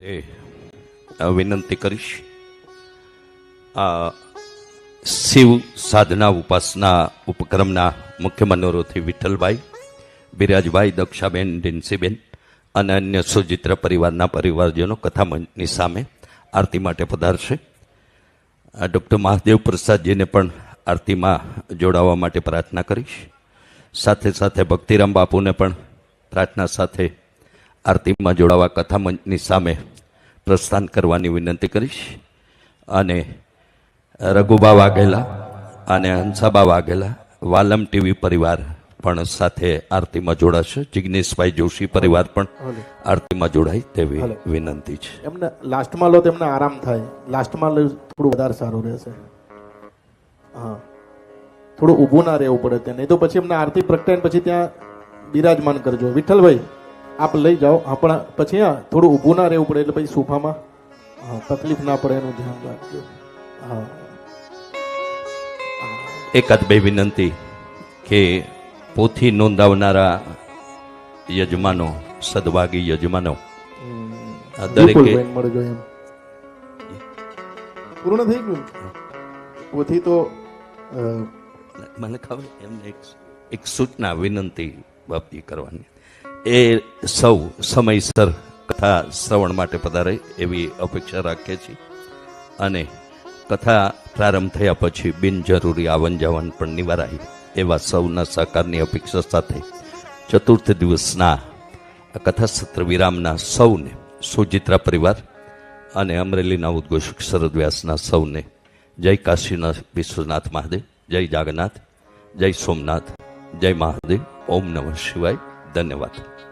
એ વિનંતી કરીશ. આ શિવ સાધના ઉપાસના ઉપક્રમના મુખ્ય મનોરોથી વિઠ્ઠલભાઈ, બિરાજભાઈ, દક્ષાબેન, ડિન્સીબેન અને અન્ય સુચિત્ર પરિવારના પરિવારજનો કથા મંચની સામે આરતી માટે પધારશે. ડૉક્ટર મહાદેવ પ્રસાદજીને પણ આરતીમાં જોડાવા માટે પ્રાર્થના કરીશ. સાથે સાથે ભક્તિરામ બાપુને પણ પ્રાર્થના સાથે આરતીમાં જોડાવા કથા મંચની સામે પ્રસ્થાન કરવાની વિનંતી કરીશ. અને રઘુબા વાઘેલા અને હંસાબા વાઘેલા વાલમ ટીવી પરિવાર પણ સાથે આરતીમાં જોડાશે. જિગ્નેશભાઈ જોશી પરિવાર પણ આરતીમાં જોડાય તેવી વિનંતી છે. એમને લાસ્ટમાં લો તેમને આરામ થાય. લાસ્ટમાં લો થોડું વધારે સારું રહેશે. હા. થોડું ઊભું ના રહેવું પડે ત્યાં. નહીં તો પછી એમને આરતી પ્રગટાઈને પછી ત્યાં બિરાજમાન કરજો. વિઠ્ઠલભાઈ આપ લઈ જાઓ. આપણા પછી હા થોડું ઊભું ના રહેવું પડે એટલે પછી સોફામાં હા તકલીફ ના પડે એનું ધ્યાન રાખજો. હા. એકાદ બે વિનંતી કે પોથી નોંધાવનારા યજમાનો સદભાગી યજમાનો દરેકે પૂર્ણ થઈ ગયું? પોથી તો મને ખબર એમને એક એક સૂચના વિનંતી બાપજી કરવાની. એ સૌ સમયસર કથા શ્રવણ માટે પધારે એવી અપેક્ષા રાખીએ છીએ. અને કથા પ્રારંભ થયા પછી બિનજરૂરી આવન જાવન પણ નિવારાય એવા સૌના સહકારની અપેક્ષા સાથે ચતુર્થ દિવસના આ કથા સત્ર વિરામના સૌને, સુજિત્રા પરિવાર અને અમરેલીના ઉદ્ઘોષક શરદ વ્યાસના સૌને જય કાશીના વિશ્વનાથ મહાદેવ, જય જાગન્નાથ જય સોમનાથ, જય મહાદેવ, ઓમ નમઃ શિવાય. ધન્યવાદ.